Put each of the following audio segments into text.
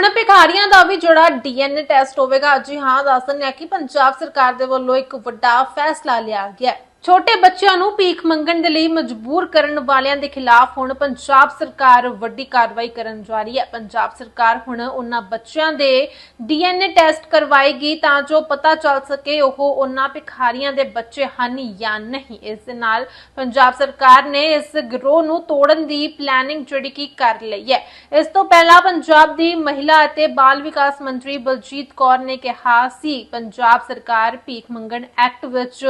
ਹੁਣ ਭਿਖਾਰੀਆਂ ਦਾ ਵੀ ਜਿਹੜਾ DNA test ਹੋਵੇਗਾ। ਜੀ ਹਾਂ, ਦੱਸ ਦਿੰਦੇ ਹਾਂ ਕਿ ਪੰਜਾਬ ਸਰਕਾਰ ਦੇ ਵੱਲੋਂ ਇੱਕ ਵੱਡਾ ਫੈਸਲਾ ਲਿਆ ਗਿਆ ਹੈ। ਛੋਟੇ ਬੱਚਿਆਂ ਨੂੰ ਭੀਖ ਮੰਗਣ ਦੇ ਲਈ ਮਜਬੂਰ ਕਰਨ ਵਾਲਿਆਂ ਦੇ ਖਿਲਾਫ ਹੁਣ ਪੰਜਾਬ ਸਰਕਾਰ ਵੱਡੀ ਕਾਰਵਾਈ ਕਰਨ ਜਾ ਰਹੀ ਹੈ। ਪੰਜਾਬ ਸਰਕਾਰ ਹੁਣ ਉਹਨਾਂ ਬੱਚਿਆਂ ਦੇ ਡੀਐਨਏ ਟੈਸਟ ਕਰਵਾਏਗੀ ਤਾਂ ਜੋ ਪਤਾ ਚੱਲ ਸਕੇ ਉਹ ਉਹਨਾਂ ਭਿਖਾਰੀਆਂ ਦੇ ਬੱਚੇ ਹਨ ਜਾਂ ਨਹੀਂ। ਇਸ ਦੇ ਨਾਲ ਪੰਜਾਬ ਸਰਕਾਰ ਨੇ ਇਸ ਗਿਰੋਹ ਨੂੰ ਤੋੜਨ ਦੀ ਪਲੈਨਿੰਗ ਜਿਹੜੀ ਕੀ ਕਰ ਲਈ ਹੈ। ਇਸ ਤੋਂ ਪਹਿਲਾਂ ਪੰਜਾਬ ਦੀ ਮਹਿਲਾ ਅਤੇ ਬਾਲ ਵਿਕਾਸ ਮੰਤਰੀ ਬਲਜੀਤ ਕੌਰ ਨੇ ਕਿਹਾ ਸੀ, ਪੰਜਾਬ ਸਰਕਾਰ ਭੀਖ ਮੰਗਣ ਐਕਟ ਵਿੱਚ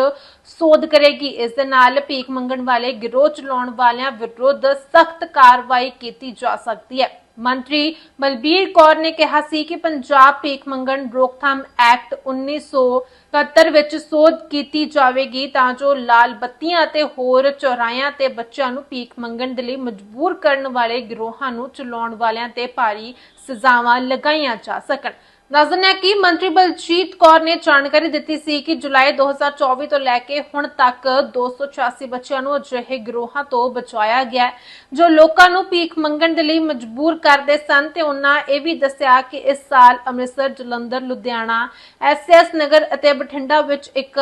ਸੋਧ ਕਰੇਗੀ। ਇਸ ਦੇ ਨਾਲ ਭੀਖ ਮੰਗਣ ਵਾਲੇ, ਗਿਰੋਹ ਚਲਾਉਣ ਵਾਲਿਆਂ ਵਿਰੁੱਧ ਸਖਤ ਕਾਰਵਾਈ ਕੀਤੀ ਜਾ ਸਕਦੀ ਹੈ। ਮੰਤਰੀ ਬਲਬੀਰ ਕੌਰ ਨੇ ਕਿਹਾ ਸੀ ਕਿ ਪੰਜਾਬ ਭੀਖ ਮੰਗਣ ਰੋਕਥਾਮ ਐਕਟ 1971 ਵਿੱਚ ਸੋਧ ਕੀਤੀ ਜਾਵੇਗੀ ਤਾਂ ਜੋ ਲਾਲ ਬੱਤੀਆਂ ਅਤੇ ਹੋਰ ਚੌਰਾਹਿਆਂ ਤੇ ਬੱਚਿਆਂ ਨੂੰ ਭੀਖ ਮੰਗਣ ਦੇ ਲਈ ਮਜਬੂਰ ਕਰਨ ਵਾਲੇ ਗਿਰੋਹਾਂ ਨੂੰ ਚਲਾਉਣ ਵਾਲਿਆਂ ਤੇ ਭਾਰੀ ਸਜ਼ਾਵਾਂ ਲਗਾਈਆਂ ਜਾ ਸਕਣ। ਦੱਸ ਦਿੰਦੇ ਹਾਂ ਕਿ ਮੰਤਰੀ ਬਲਜੀਤ ਕੌਰ ਨੇ ਜਾਣਕਾਰੀ ਦਿੱਤੀ ਸੀ ਕਿ ਜੁਲਾਈ 2024 ਤੋਂ ਲੈ ਕੇ ਹੁਣ ਤੱਕ 286 ਬੱਚਿਆਂ ਨੂੰ ਅਜਿਹੇ ਗਿਰੋਹਾਂ ਤੋਂ ਬਚਾਇਆ ਗਿਆ ਜੋ ਲੋਕਾਂ ਨੂੰ ਭੀਖ ਮੰਗਣ ਦੇ ਲਈ ਮਜਬੂਰ ਕਰਦੇ ਸਨ ਤੇ ਉਹਨਾਂ ਇਹ ਵੀ ਦੱਸਿਆ ਕਿ ਇਸ ਸਾਲ ਅੰਮ੍ਰਿਤਸਰ, ਜਲੰਧਰ, ਲੁਧਿਆਣਾ ਐਸਐਸ ਨਗਰ ਅਤੇ ਬਠਿੰਡਾ ਵਿੱਚ ਇੱਕ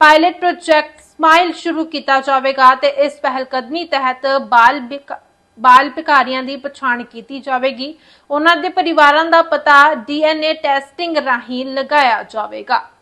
ਪਾਇਲਟ ਪ੍ਰੋਜੈਕਟ ਸਮਾਈਲ ਸ਼ੁਰੂ ਕੀਤਾ ਜਾਵੇਗਾ ਤੇ ਇਸ ਪਹਿਲਕਦਮੀ ਤਹਿਤ ਬਾਲ ਵਿਕ- ਬਾਲ ਭਿਕਾਰੀਆਂ ਦੀ ਪਛਾਣ ਕੀਤੀ ਜਾਵੇਗੀ। ਉਹਨਾਂ ਦੇ ਪਰਿਵਾਰਾਂ ਦਾ ਪਤਾ ਡੀਐਨਏ ਟੈਸਟਿੰਗ ਰਾਹੀਂ ਲਗਾਇਆ ਜਾਵੇਗਾ।